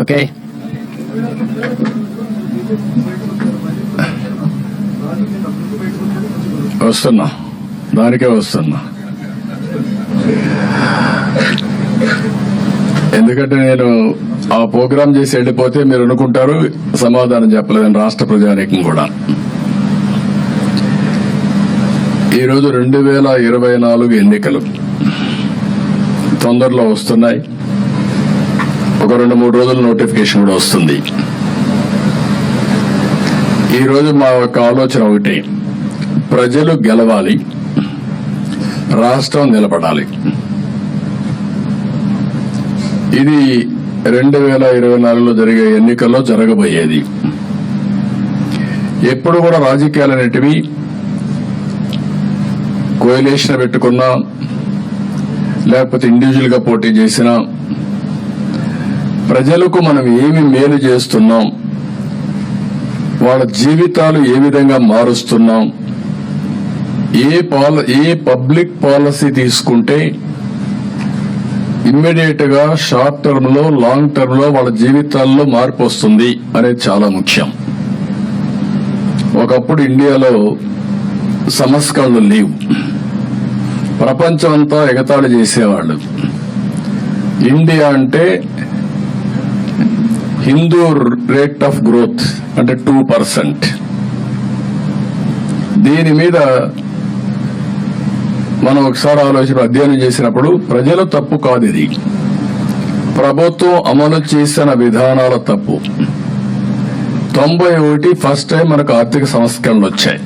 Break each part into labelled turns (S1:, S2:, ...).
S1: Okay
S2: వస్తున్నా. దానికే వస్తున్నా. ఎందుకంటే నేను ఆ ప్రోగ్రామ్ చేసి వెళ్ళిపోతే మీరు అనుకుంటారు సమాధానం చెప్పలేదని రాష్ట్ర ప్రజానీకం కూడా. ఈరోజు రెండు వేల ఇరవై నాలుగు ఎన్నికలు తొందరలో వస్తున్నాయి. ఒక రెండు మూడు రోజుల నోటిఫికేషన్ కూడా వస్తుంది. ఈరోజు మా యొక్క ఆలోచన ఒకటి ప్రజలు గెలవాలి రాష్ట్రం నిలబడాలి. ఇది రెండు వేల ఇరవై నాలుగులో జరిగే ఎన్నికల్లో జరగబోయేది. ఎప్పుడు కూడా రాజకీయాలు అనేటివి కోయలేషన్ పెట్టుకున్నా లేకపోతే ఇండివిజువల్గా పోటీ చేసినా ప్రజలకు మనం ఏమి మేలు చేస్తున్నాం? వాళ్ళ జీవితాలు ఏ విధంగా మారుస్తున్నాం? ఏ పాల ఏ పబ్లిక్ పాలసీ తీసుకుంటే ఇమ్మీడియట్గా షార్ట్ టర్మ్లో లాంగ్ టర్మ్లో వాళ్ళ జీవితాల్లో మార్పు వస్తుంది అనేది చాలా ముఖ్యం. ఒకప్పుడు ఇండియాలో సంస్కరణలు లేవు. ప్రపంచం అంతా ఎగతాళి చేసేవాళ్ళు. ఇండియా అంటే హిందూ రేట్ ఆఫ్ గ్రోత్ అంటే టూ పర్సెంట్ దీని మీద మనం ఒకసారి ఆలోచన అధ్యయనం చేసినప్పుడు ప్రజల తప్పు కాదు ఇది. ప్రభుత్వం అమలు చేసిన విధానాల తప్పు. తొంభై ఒకటి ఫస్ట్ టైం మనకు ఆర్థిక సంస్కరణలు వచ్చాయి.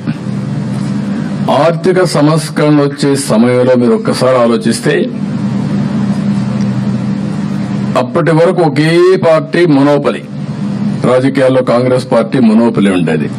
S2: ఆర్థిక సంస్కరణలు వచ్చే సమయంలో మీరు ఒక్కసారి ఆలోచిస్తే అప్పటి వరకు ఒకే పార్టీ మొనోపలి. రాజకీయాల్లో కాంగ్రెస్ పార్టీ మొనోపలి ఉండేది.